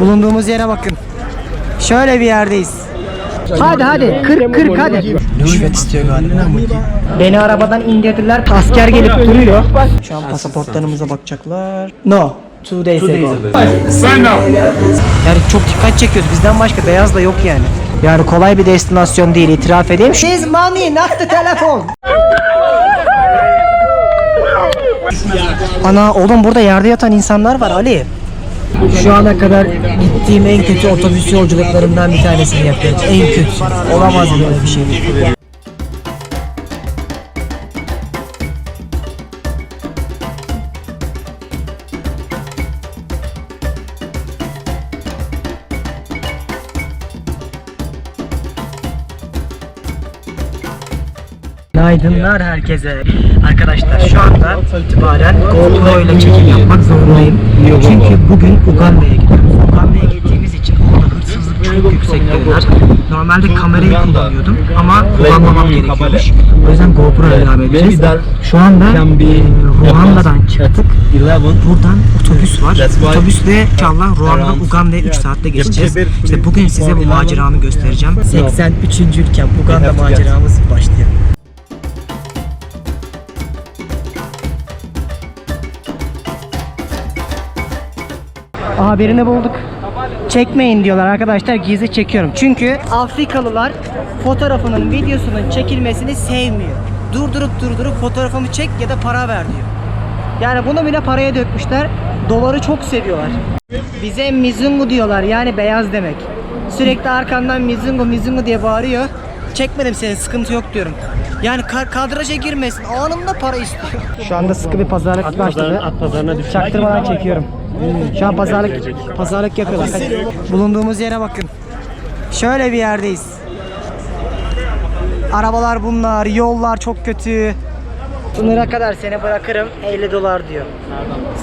Bulunduğumuz yere bakın. Şöyle bir yerdeyiz. Hadi hadi 40 40 hadi. Rüşvet istiyor galiba. Beni arabadan indirdiler. Asker gelip duruyor. Şu an pasaportlarımıza bakacaklar. No. Two days ago. Yani çok dikkat çekiyoruz. Bizden başka beyaz da yok yani. Yani kolay bir destinasyon değil itiraf edeyim. She's money not the telefon. Ana oğlum burada yerde yatan insanlar var Ali. Şu ana kadar gittiğim en kötü otobüs yolculuklarından bir tanesini yapıyorum. En kötü. Olamaz böyle bir şey. Günaydınlar herkese. Arkadaşlar şu anda itibaren GoPro ile çekim yapmak zorundayım. Çünkü bugün Uganda'ya gidiyoruz. Uganda'ya gittiğimiz için orada hırsızlık çok yüksek dediler. Normalde kamerayı kullanıyordum ama kullanmamam gerekiyormuş. O yüzden GoPro ile devam edeceğiz. Şu anda e, Ruanda'dan çıktık. Buradan otobüs var. Otobüsle inşallah Ruanda Uganda'ya 3 saatte geçeceğiz. İşte bugün size bu maceramı göstereceğim. 83. ülkem Uganda maceramız başlıyor. Aha birini bulduk. Çekmeyin diyorlar arkadaşlar gizli çekiyorum. Çünkü Afrikalılar fotoğrafının videosunun çekilmesini sevmiyor. Durdurup durdurup fotoğrafımı çek ya da para ver diyor. Yani bunu bile paraya dökmüşler. Doları çok seviyorlar. Bize mizungu diyorlar yani beyaz demek. Sürekli arkamdan mizungu mizungu diye bağırıyor. Çekmedim seni sıkıntı yok diyorum. Yani kar kadraja girmesin anında para istiyor. Şu anda sıkı bir pazarlık başladı. At pazarına düştük. Çaktırmadan çekiyorum. Şu an pazarlık pazarlık yapıyorlar. Bulunduğumuz yere bakın. Şöyle bir yerdeyiz. Arabalar bunlar, yollar çok kötü. Sınıra kadar seni bırakırım 50 dolar diyor.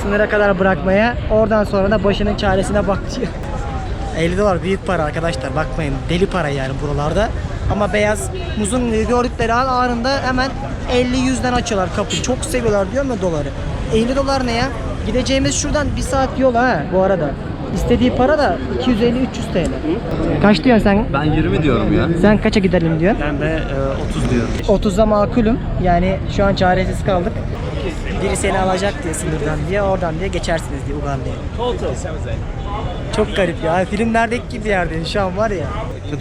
Sınıra kadar bırakmaya, oradan sonra da başının çaresine bak diyor. 50 dolar büyük para arkadaşlar bakmayın deli para yani buralarda. Ama beyaz muzun gördükleri an anında hemen 50-100'den açıyorlar kapıyı. Çok seviyorlar diyor mu doları? 50 dolar ne ya? Gideceğimiz şuradan bir saat yol ha bu arada. İstediği para da 250-300 TL. Kaç diyorsun sen? Ben 20 diyorum ya. Sen kaça gidelim diyorsun? Ben de e, 30 diyorum. 30'a makulüm. Yani şu an çaresiz kaldık. Biri seni alacak diye sınırdan diye oradan diye geçersiniz diye Uganda'ya. Çok garip ya. Filmlerdeki gibi yerdeyim şu an var ya.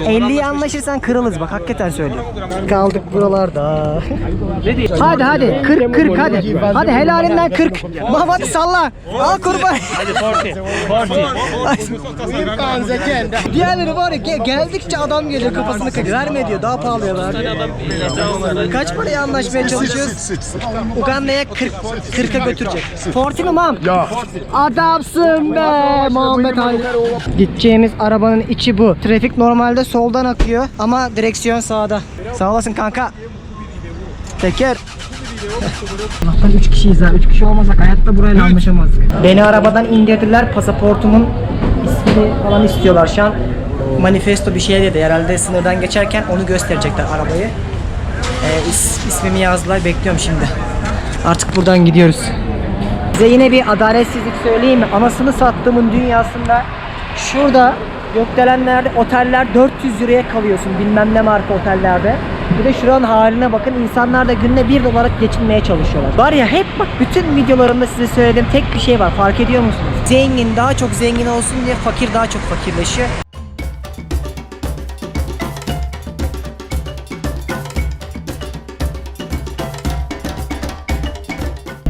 50'ye anlaşırsan kırılız bak hakikaten söylüyorum. Kaldık buralarda. hadi hadi 40 40 hadi. Hadi helalinden 40. Muhammed salla. Al kurban. Hadi 40. 40. Diğerleri var ya ge- geldikçe adam geliyor kafasını kırıyor. Verme diyor daha pahalıya ver. Kaç paraya anlaşmaya çalışıyoruz? Uganda'ya 40 40'a götürecek. 40 mi mam? Ya. Adamsın be Muhammed Ali. Gideceğimiz arabanın içi bu. Trafik normalde soldan akıyor ama direksiyon sağda. Sağ olasın kanka. Teker. Allah'tan 3 kişiyiz ha. 3 kişi olmasak hayatta burayla anlaşamazdık. Beni arabadan indirdiler. Pasaportumun ismini falan istiyorlar şu an. Manifesto bir şey dedi. Herhalde sınırdan geçerken onu gösterecekler arabayı. Ee, is- ismimi yazdılar. Bekliyorum şimdi. Artık buradan gidiyoruz. Size yine bir adaletsizlik söyleyeyim mi? Anasını sattığımın dünyasında şurada gökdelenlerde oteller 400 liraya kalıyorsun bilmem ne marka otellerde. Bir de şuranın haline bakın insanlar da günde 1 dolara geçinmeye çalışıyorlar. Var ya hep bak bütün videolarımda size söylediğim tek bir şey var fark ediyor musunuz? Zengin daha çok zengin olsun diye fakir daha çok fakirleşiyor.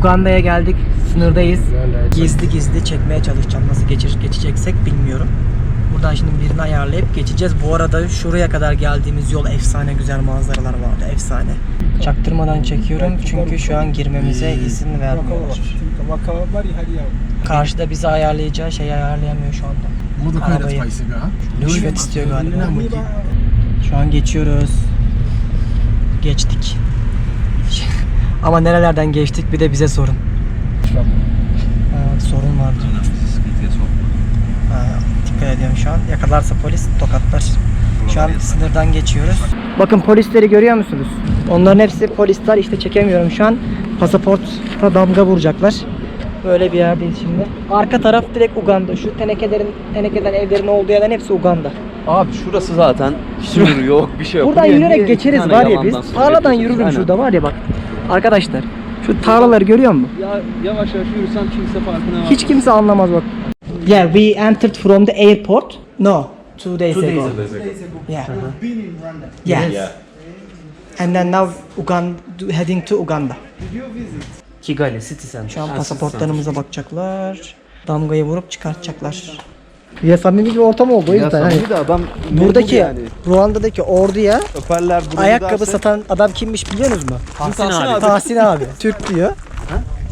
Uganda'ya geldik. Sınırdayız. Gizli gizli çekmeye çalışacağım. Nasıl geçir, geçeceksek bilmiyorum. Buradan şimdi birini ayarlayıp geçeceğiz. Bu arada şuraya kadar geldiğimiz yol efsane güzel manzaralar vardı. Efsane. Çaktırmadan çekiyorum çünkü şu an girmemize izin vermiyorlar. Karşıda bizi ayarlayacağı şeyi ayarlayamıyor şu anda. Arabayı. Rüşvet istiyor galiba. Şu an geçiyoruz. Geçtik. Ama nerelerden geçtik bir de bize sorun. Ha, sorun var. Ha, dikkat ediyorum şu an. Yakalarsa polis tokatlar. Şu an sınırdan geçiyoruz. Bakın polisleri görüyor musunuz? Onların hepsi polisler işte çekemiyorum şu an. Pasaporta damga vuracaklar. Böyle bir yerdeyiz şimdi. Arka taraf direkt Uganda. Şu tenekelerin, tenekeden evlerin olduğu yerlerin hepsi Uganda. Abi şurası zaten sınır yok bir şey yok. Buradan yürüyerek geçeriz var ya biz. Tarladan yürürüm şurada var ya bak. Arkadaşlar şu tarlaları görüyor musun? Ya yavaş yavaş yürüsem kimse farkına var. Hiç kimse anlamaz bak. Yeah, we entered from the airport. No, two days ago. Yeah. Yeah. And then now Uganda, heading to Uganda. Kigali City Center. Şu an pasaportlarımıza bakacaklar. Damgayı vurup çıkartacaklar. Ya samimi bir ortam oldu o Ya yüzden. hani samimi de adam buradaki yani. Ruanda'daki orduya öperler ayakkabı satan adam kimmiş biliyor musunuz mu? Tahsin abi. Tahsin abi. Türk diyor.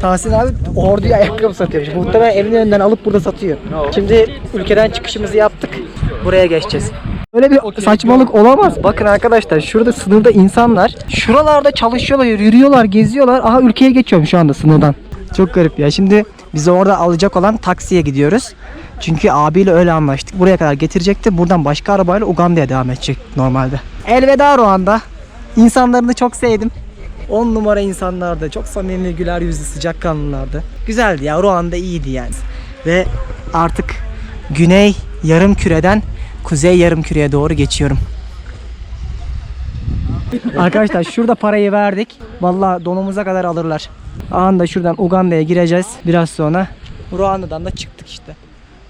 Tahsin abi orduya ayakkabı satıyormuş. Muhtemelen evin önünden alıp burada satıyor. Şimdi ülkeden çıkışımızı yaptık. Buraya geçeceğiz. Böyle bir saçmalık olamaz. Bakın arkadaşlar şurada sınırda insanlar şuralarda çalışıyorlar, yürüyorlar, geziyorlar. Aha ülkeye geçiyorum şu anda sınırdan. Çok garip ya. Şimdi bizi orada alacak olan taksiye gidiyoruz. Çünkü abiyle öyle anlaştık. Buraya kadar getirecekti. Buradan başka arabayla Uganda'ya devam edecek normalde. Elveda Ruanda. İnsanlarını çok sevdim. 10 numara insanlardı. Çok samimi, güler yüzlü, sıcakkanlılardı. Güzeldi ya. Ruanda iyiydi yani. Ve artık güney yarım küreden kuzey yarım küreye doğru geçiyorum. Arkadaşlar şurada parayı verdik. Vallahi donumuza kadar alırlar. Anında şuradan Uganda'ya gireceğiz. Biraz sonra Ruanda'dan da çıktık işte.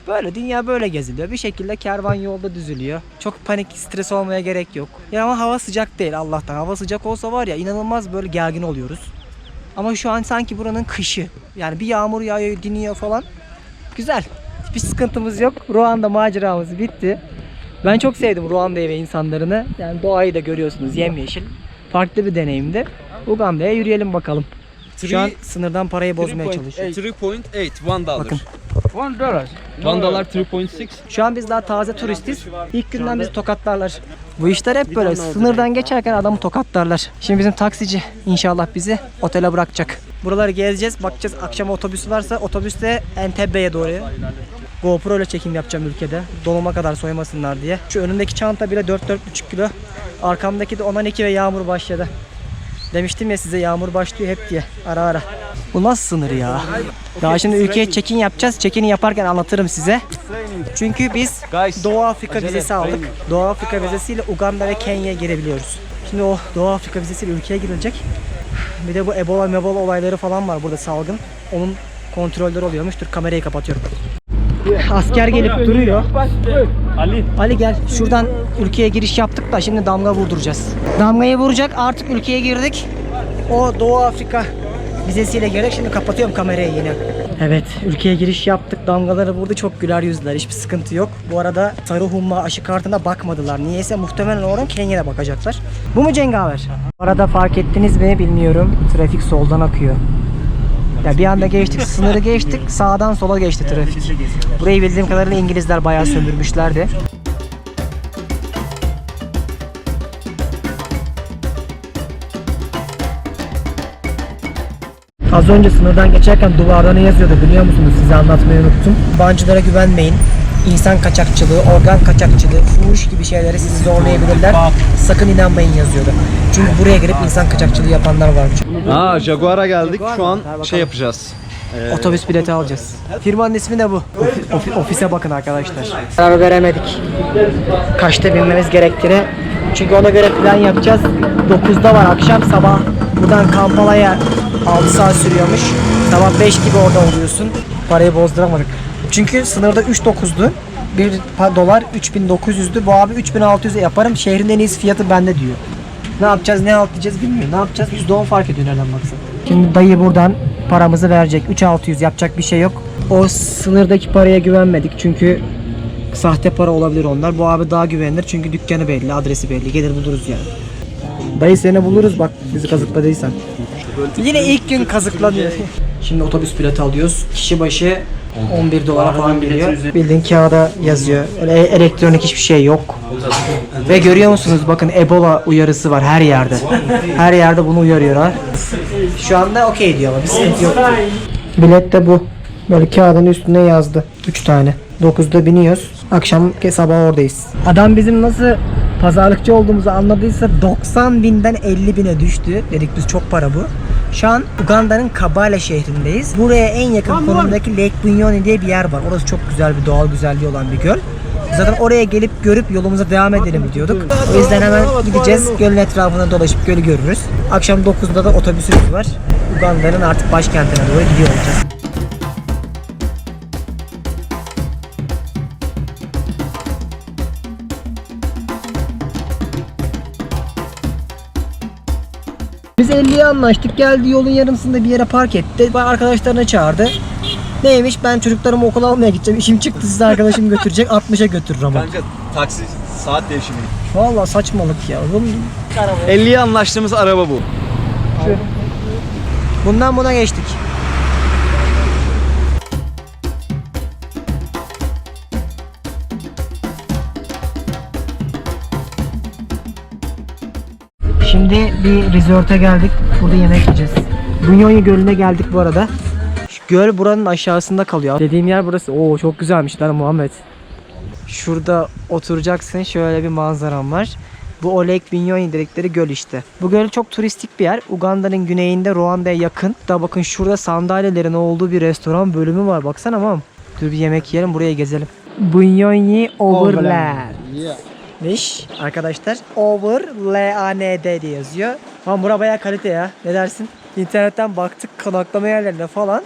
Böyle dünya böyle geziliyor. Bir şekilde kervan yolda düzülüyor. Çok panik, stres olmaya gerek yok. Ya ama hava sıcak değil Allah'tan. Hava sıcak olsa var ya inanılmaz böyle gergin oluyoruz. Ama şu an sanki buranın kışı. Yani bir yağmur yağıyor, diniyor falan. Güzel. Hiçbir sıkıntımız yok. Ruanda maceramız bitti. Ben çok sevdim Ruanda'yı ve insanlarını. Yani doğayı da görüyorsunuz yemyeşil. Farklı bir deneyimdi. Uganda'ya yürüyelim bakalım. Şu an sınırdan parayı bozmaya çalışıyor. 3.8 1 dollar. Bakın. 1 dollar. 1 dollar 3.6. Şu an biz daha taze turistiz. İlk günden bizi tokatlarlar. Bu işler hep böyle sınırdan geçerken adamı tokatlarlar. Şimdi bizim taksici inşallah bizi otele bırakacak. Buraları gezeceğiz, bakacağız. Akşam otobüs varsa otobüste Entebbe'ye doğru. GoPro ile çekim yapacağım ülkede. Doluma kadar soymasınlar diye. Şu önümdeki çanta bile 4-4,5 kilo. Arkamdaki de 10-12 ve yağmur başladı. Demiştim ya size yağmur başlıyor hep diye ara ara. Bu nasıl sınır ya? Daha şimdi ülkeye check-in yapacağız. Check-in yaparken anlatırım size. Çünkü biz Doğu Afrika vizesi aldık. Doğu Afrika vizesiyle Uganda ve Kenya'ya girebiliyoruz. Şimdi o Doğu Afrika vizesiyle ülkeye girilecek. Bir de bu Ebola mebola olayları falan var burada salgın. Onun kontrolleri oluyormuş. Dur kamerayı kapatıyorum. Asker gelip duruyor. Ali. Ali gel şuradan ülkeye giriş yaptık da şimdi damga vurduracağız. Damgayı vuracak artık ülkeye girdik. O Doğu Afrika vizesiyle girdik şimdi kapatıyorum kamerayı yine. Evet ülkeye giriş yaptık damgaları vurdu çok güler yüzler hiçbir sıkıntı yok. Bu arada sarı humma aşı kartına bakmadılar. Niyeyse muhtemelen oradan Kenya'ya bakacaklar. Bu mu cengaver? Bu arada fark ettiniz mi bilmiyorum. Trafik soldan akıyor. Ya bir anda geçtik, sınırı geçtik, sağdan sola geçti trafik. Burayı bildiğim kadarıyla İngilizler bayağı sömürmüşlerdi. Az önce sınırdan geçerken duvarda ne yazıyordu biliyor musunuz? Size anlatmayı unuttum. Yabancılara güvenmeyin. İnsan kaçakçılığı, organ kaçakçılığı, fuhuş gibi şeylere sizi zorlayabilirler. Sakın inanmayın yazıyordu. Çünkü buraya girip insan kaçakçılığı yapanlar varmış. Aa Jaguar'a geldik. Şu an şey yapacağız. Otobüs bileti alacağız. Firmanın ismi de bu. Ofi- ofise bakın arkadaşlar. Karar veremedik. Kaçta binmemiz gerektiğini. Çünkü ona göre plan yapacağız. 9'da var akşam sabah. Buradan Kampala'ya 6 saat sürüyormuş. Sabah 5 gibi orada oluyorsun. Parayı bozduramadık. Çünkü sınırda 3.9'du. 1 dolar 3900'dü. Bu abi 3600'e yaparım. Şehrin en iyisi fiyatı bende diyor. Ne yapacağız ne alt diyeceğiz bilmiyorum. Ne yapacağız? %10 fark ediyor nereden baksan. Şimdi dayı buradan paramızı verecek. 3600 yapacak bir şey yok. O sınırdaki paraya güvenmedik çünkü sahte para olabilir onlar. Bu abi daha güvenilir çünkü dükkanı belli, adresi belli. Gelir buluruz yani. Dayı seni buluruz bak bizi kazıkladıysan. Yine ilk gün kazıklanıyor. Şimdi otobüs bileti alıyoruz. Kişi başı 11 dolara falan geliyor. Bildiğin kağıda yazıyor. Öyle e- elektronik hiçbir şey yok. Ve görüyor musunuz bakın Ebola uyarısı var her yerde. Her yerde bunu uyarıyorlar. Şu anda okey diyor ama bir sıkıntı yok. Bilet de bu. Böyle kağıdın üstüne yazdı. 3 tane. 9'da biniyoruz. Akşam sabah oradayız. Adam bizim nasıl pazarlıkçı olduğumuzu anladıysa 90 binden 50 bine düştü. Dedik biz çok para bu. Şu an Uganda'nın Kabale şehrindeyiz. Buraya en yakın konumdaki Lake Bunyoni diye bir yer var. Orası çok güzel bir doğal güzelliği olan bir göl. Zaten oraya gelip görüp yolumuza devam edelim diyorduk. O yüzden hemen gideceğiz. Gölün etrafına dolaşıp gölü görürüz. Akşam 9'da da otobüsümüz var. Uganda'nın artık başkentine doğru gidiyor olacağız. Biz 50'ye anlaştık. Geldi yolun yarımsında bir yere park etti. Bana Arkadaşlarını çağırdı. Neymiş ben çocuklarımı okula almaya gideceğim. İşim çıktı size arkadaşım götürecek. 60'a götürür ama. Kanka taksi saat değişimi. Vallahi saçmalık ya. Oğlum, 50'ye anlaştığımız araba bu. Bundan buna geçtik. Şimdi bir resort'a geldik. Burada yemek yiyeceğiz. Bunyonya Gölü'ne geldik bu arada. Şu göl buranın aşağısında kalıyor. Dediğim yer burası. Oo çok güzelmiş lan Muhammed. Şurada oturacaksın. Şöyle bir manzaram var. Bu o Lake Binyoni dedikleri göl işte. Bu göl çok turistik bir yer. Uganda'nın güneyinde Ruanda'ya yakın. Da bakın şurada sandalyelerin olduğu bir restoran bölümü var. Baksana mam. Dur bir yemek yiyelim buraya gezelim. Binyoni Overland. Miş arkadaşlar. Overland diye yazıyor. Ama bura bayağı kalite ya. Ne dersin? İnternetten baktık konaklama yerlerine falan.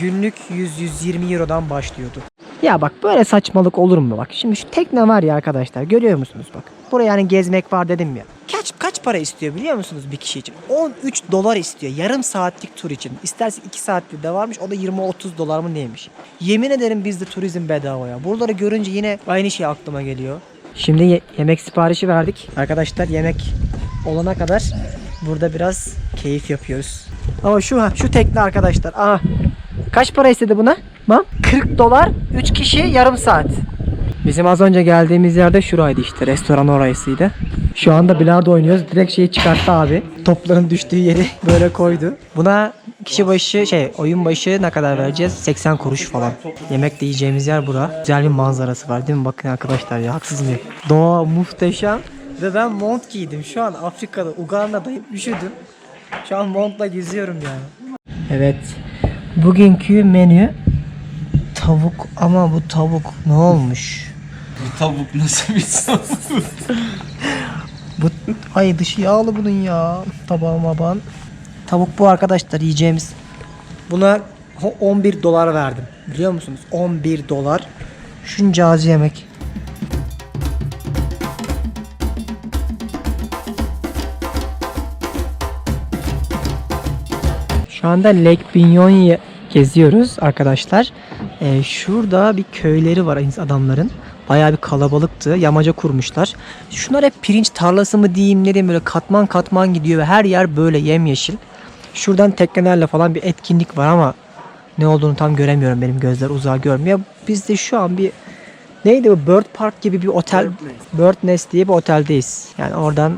Günlük 100-120 Euro'dan başlıyordu. Ya bak böyle saçmalık olur mu bak. Şimdi şu tekne var ya arkadaşlar görüyor musunuz bak. Buraya yani gezmek var dedim ya. Kaç kaç para istiyor biliyor musunuz bir kişi için? 13 dolar istiyor yarım saatlik tur için. İsterse 2 saatlik de varmış o da 20-30 dolar mı neymiş. Yemin ederim bizde turizm bedava ya. Buraları görünce yine aynı şey aklıma geliyor. Şimdi ye- yemek siparişi verdik. Arkadaşlar yemek olana kadar burada biraz keyif yapıyoruz. Ama şu ha şu tekne arkadaşlar. Aha. Kaç para istedi buna? Mam 40 dolar 3 kişi yarım saat. Bizim az önce geldiğimiz yerde şuraydı işte restoran orasıydı. Şu anda bilardo oynuyoruz. Direkt şeyi çıkarttı abi. Topların düştüğü yeri böyle koydu. Buna kişi başı şey oyun başı ne kadar vereceğiz? 80 kuruş falan. Yemek de yiyeceğimiz yer bura. Güzel bir manzarası var değil mi? Bakın arkadaşlar ya haksız mıyım? Doğa muhteşem. Ve ben mont giydim. Şu an Afrika'da, Uganda'dayım. Üşüdüm. Şu an montla geziyorum yani. Evet. Bugünkü menü tavuk ama bu tavuk ne olmuş? Bu tavuk nasıl bir sos? Bu ay dışı yağlı bunun ya. Tabağıma ban. Tavuk bu arkadaşlar yiyeceğimiz. Buna ho- 11 dolar verdim. Biliyor musunuz? 11 dolar. Şunca acı yemek. Şu anda Lake Binyon'u geziyoruz arkadaşlar. Ee, şurada bir köyleri var adamların. Bayağı bir kalabalıktı. Yamaca kurmuşlar. Şunlar hep pirinç tarlası mı diyeyim ne diyeyim böyle katman katman gidiyor ve her yer böyle yemyeşil. Şuradan teknelerle falan bir etkinlik var ama ne olduğunu tam göremiyorum benim gözler uzağa görmüyor. Biz de şu an bir neydi bu Bird Park gibi bir otel Bird Nest diye bir oteldeyiz. Yani oradan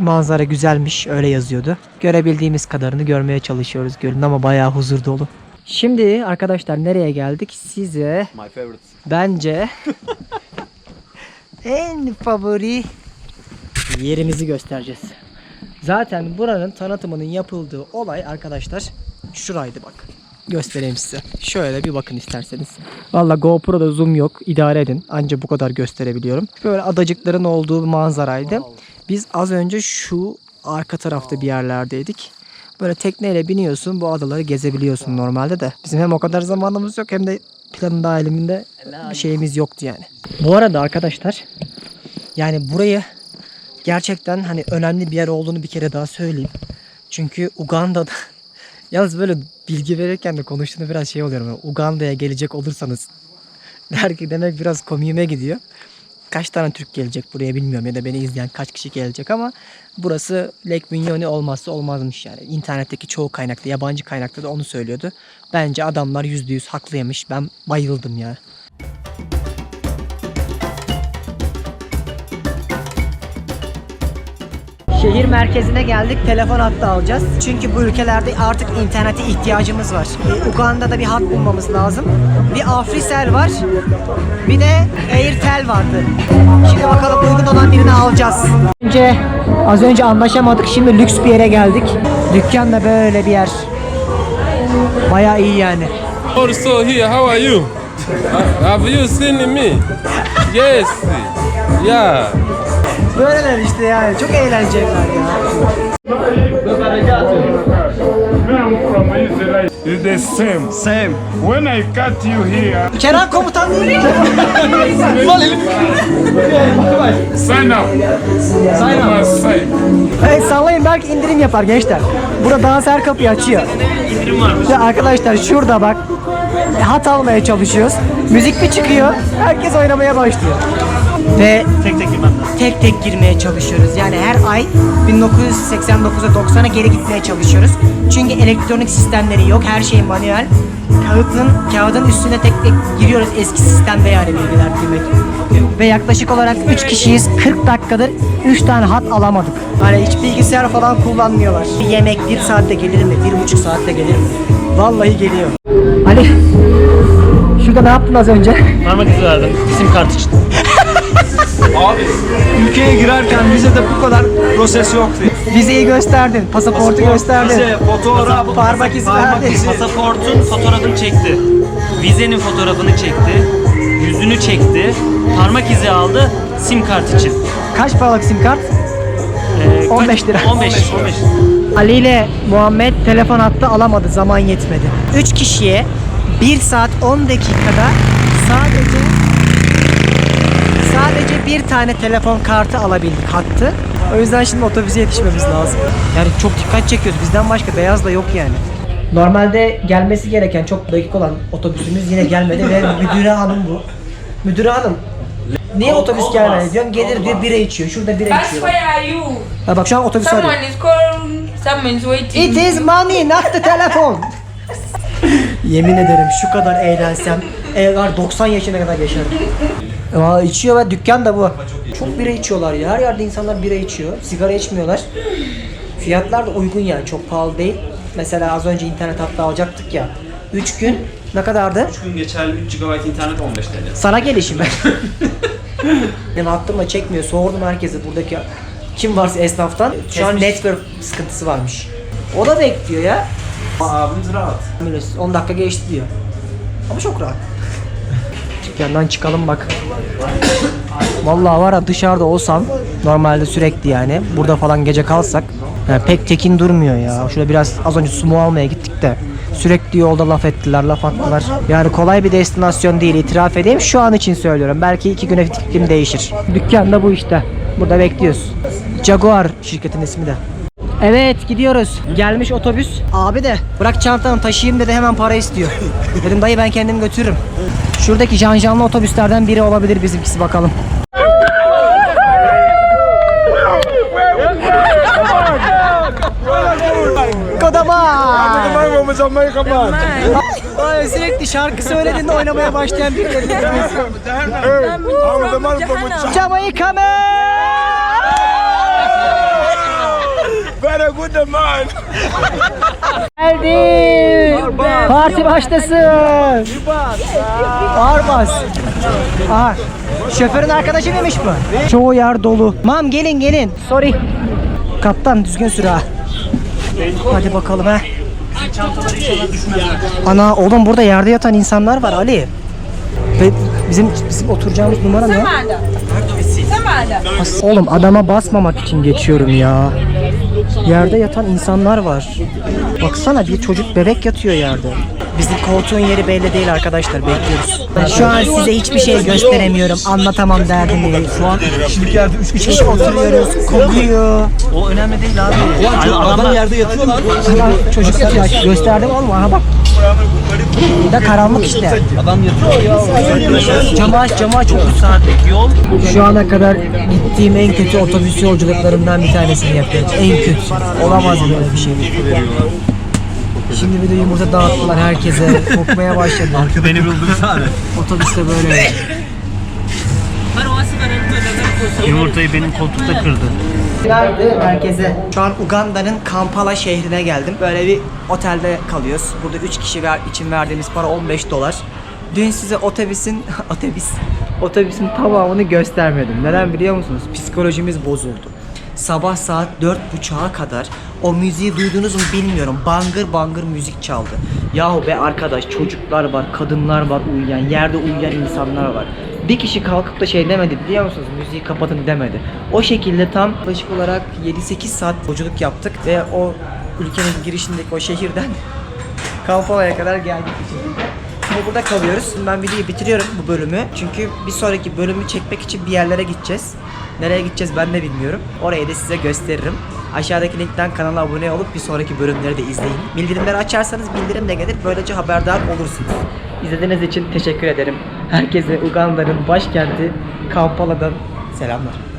manzara güzelmiş öyle yazıyordu. Görebildiğimiz kadarını görmeye çalışıyoruz gölün ama bayağı huzur dolu. Şimdi arkadaşlar nereye geldik? Size My favorite. bence en favori yerimizi göstereceğiz. Zaten buranın tanıtımının yapıldığı olay arkadaşlar şuraydı bak. Göstereyim size. Şöyle bir bakın isterseniz. Valla GoPro'da zoom yok. idare edin. Anca bu kadar gösterebiliyorum. Böyle adacıkların olduğu bir manzaraydı. Biz az önce şu arka tarafta bir yerlerdeydik. Böyle tekneyle biniyorsun bu adaları gezebiliyorsun normalde de. Bizim hem o kadar zamanımız yok hem de planın dahiliminde bir şeyimiz yoktu yani. Bu arada arkadaşlar yani burayı gerçekten hani önemli bir yer olduğunu bir kere daha söyleyeyim. Çünkü Uganda'da yalnız böyle bilgi verirken de konuştuğumda biraz şey oluyorum. Yani Uganda'ya gelecek olursanız der ki demek biraz komiğime gidiyor. Kaç tane Türk gelecek buraya bilmiyorum ya da beni izleyen kaç kişi gelecek ama burası Lake Mignone olmazsa olmazmış yani. İnternetteki çoğu kaynakta, yabancı kaynakta da onu söylüyordu. Bence adamlar %100 haklıymış. Ben bayıldım ya. Şehir merkezine geldik. Telefon hattı alacağız. Çünkü bu ülkelerde artık internete ihtiyacımız var. E, Uganda'da bir hat bulmamız lazım. Bir Africell var. Bir de Airtel vardı. Şimdi bakalım uygun olan birini alacağız. Önce az önce anlaşamadık. Şimdi lüks bir yere geldik. Dükkan da böyle bir yer. Baya iyi yani. Also here, how are you? Have you seen me? Yes. Yeah. Böyleler işte yani. Çok eğlenceliler ya. It's the same. Same. When I cut you here, Kenan komutan değil mi? sign up. Sign up. Evet sallayın belki indirim yapar gençler. Burada dans her kapıyı açıyor. Ya arkadaşlar şurada bak hat almaya çalışıyoruz. Müzik bir çıkıyor. Herkes oynamaya başlıyor. Ve tek tek Tek tek girmeye çalışıyoruz. Yani her ay 1989'a 90'a geri gitmeye çalışıyoruz. Çünkü elektronik sistemleri yok. Her şey manuel. Kağıdın, kağıdın üstüne tek tek giriyoruz eski sistemde yani bilgiler girmek. Ve yaklaşık olarak 3 kişiyiz. 40 dakikadır 3 tane hat alamadık. Hani hiç bilgisayar falan kullanmıyorlar. Bir yemek 1 saatte gelir mi? 1,5 saatte gelir mi? Vallahi geliyor. Ali Şurada ne yaptın az önce? Parmak izi verdim. İsim kartı için. Abi ülkeye girerken vizede bu kadar proses yoktu. Vizeyi gösterdin, pasaportu gösterdin. Vize, fotoğraf, parmak izi parmak izi. Pasaportun fotoğrafını çekti. Vizenin fotoğrafını çekti. Yüzünü çekti. Parmak izi aldı. Sim kart için. Kaç paralık sim kart? Ee, kaç- 15 lira. 15. 15. Ali ile Muhammed telefon attı alamadı zaman yetmedi. 3 kişiye 1 saat 10 dakikada sadece bir tane telefon kartı alabildik hattı. O yüzden şimdi otobüse yetişmemiz lazım. Yani çok dikkat çekiyoruz. Bizden başka beyaz da yok yani. Normalde gelmesi gereken çok dakik olan otobüsümüz yine gelmedi ve müdüre hanım bu. Müdüre hanım Niye otobüs gelmedi diyorum. Gelir diyor bira içiyor. Şurada bira Guys, içiyor. where are you? Ha bak şu an otobüs arıyor. Someone is calling. Someone's waiting. It is money, not the telephone. Yemin ederim şu kadar eğlensem eğer var 90 yaşına kadar yaşarım. Aa, içiyor ve dükkan da bu. Çok bira içiyorlar ya. Her yerde insanlar bira içiyor. Sigara içmiyorlar. Fiyatlar da uygun yani. Çok pahalı değil. Mesela az önce internet hatta alacaktık ya. 3 gün ne kadardı? Gün geçerli 3 GB internet 15 TL. Sana gelişim ben. Benim aklımda çekmiyor. Sordum herkese buradaki kim varsa esnaftan. Şu an network sıkıntısı varmış. O da bekliyor ya. Abimiz rahat. Minus 10 dakika geçti diyor. Ama çok rahat. Dükkandan çıkalım bak. Vallahi var ya dışarıda olsam normalde sürekli yani burada falan gece kalsak yani pek tekin durmuyor ya. Şurada biraz az önce sumo almaya gittik de sürekli yolda laf ettiler, laf attılar. Yani kolay bir destinasyon değil itiraf edeyim. Şu an için söylüyorum. Belki iki güne fikrim değişir. Dükkan da bu işte. Burada bekliyoruz. Jaguar şirketin ismi de. Evet gidiyoruz. Gelmiş otobüs. Abi de bırak çantanı taşıyayım dedi hemen para istiyor. Dedim dayı ben kendim götürürüm. Şuradaki janjanlı otobüslerden biri olabilir bizimkisi bakalım. Kodaman. Ay, sürekli şarkı söylediğinde oynamaya başlayan biri. Jamaika man. Very good man. Geldi. Parti başlasın. Ağır bas. Şoförün arkadaşı mıymış bu? Çoğu yer dolu. Mam gelin gelin. Sorry. Kaptan düzgün sür ha. Hadi bakalım ha. Ana oğlum burada yerde yatan insanlar var Ali. Ve bizim bizim oturacağımız numara ne? Oğlum adama basmamak için geçiyorum ya. Yerde yatan insanlar var. Baksana bir çocuk bebek yatıyor yerde. Bizim koltuğun yeri belli değil arkadaşlar bekliyoruz. Şu an size hiçbir şey gösteremiyorum. Anlatamam derdimi. Şu an Kişilik yerde 3 üç kişi oturuyoruz. Kokuyor. O önemli değil abi. adam yerde yatıyor lan. Çocuk yatıyor. Gösterdim oğlum aha bak. Bir de karanlık işte. Adam yatıyor ya. Camı aç camı aç 30 saatlik yol. Şu ana kadar gittiğim en kötü otobüs yolculuklarından bir tanesini yapıyorum. En kötü. Olamaz böyle bir şey. Şimdi bir de yumurta dağıttılar herkese. Kokmaya başladı. Beni buldunuz abi. Otobüste böyle. Yumurtayı benim koltukta kırdı. Nerede? Merkeze. Şu an Uganda'nın Kampala şehrine geldim. Böyle bir otelde kalıyoruz. Burada 3 kişi ver, için verdiğimiz para 15 dolar. Dün size otobüsün otobüs otobüsün tamamını göstermedim. Neden biliyor musunuz? Psikolojimiz bozuldu. sabah saat dört buçuğa kadar o müziği duydunuz mu bilmiyorum. Bangır bangır müzik çaldı. Yahu be arkadaş çocuklar var, kadınlar var uyuyan, yerde uyuyan insanlar var. Bir kişi kalkıp da şey demedi biliyor musunuz müziği kapatın demedi. O şekilde tam yaklaşık olarak 7-8 saat yolculuk yaptık ve o ülkenin girişindeki o şehirden Kampala'ya kadar geldik. Şimdi burada kalıyoruz. Şimdi ben videoyu bitiriyorum bu bölümü. Çünkü bir sonraki bölümü çekmek için bir yerlere gideceğiz. Nereye gideceğiz ben de bilmiyorum. Orayı da size gösteririm. Aşağıdaki linkten kanala abone olup bir sonraki bölümleri de izleyin. Bildirimleri açarsanız bildirim de gelir. Böylece haberdar olursunuz. İzlediğiniz için teşekkür ederim. Herkese Uganda'nın başkenti Kampala'dan selamlar.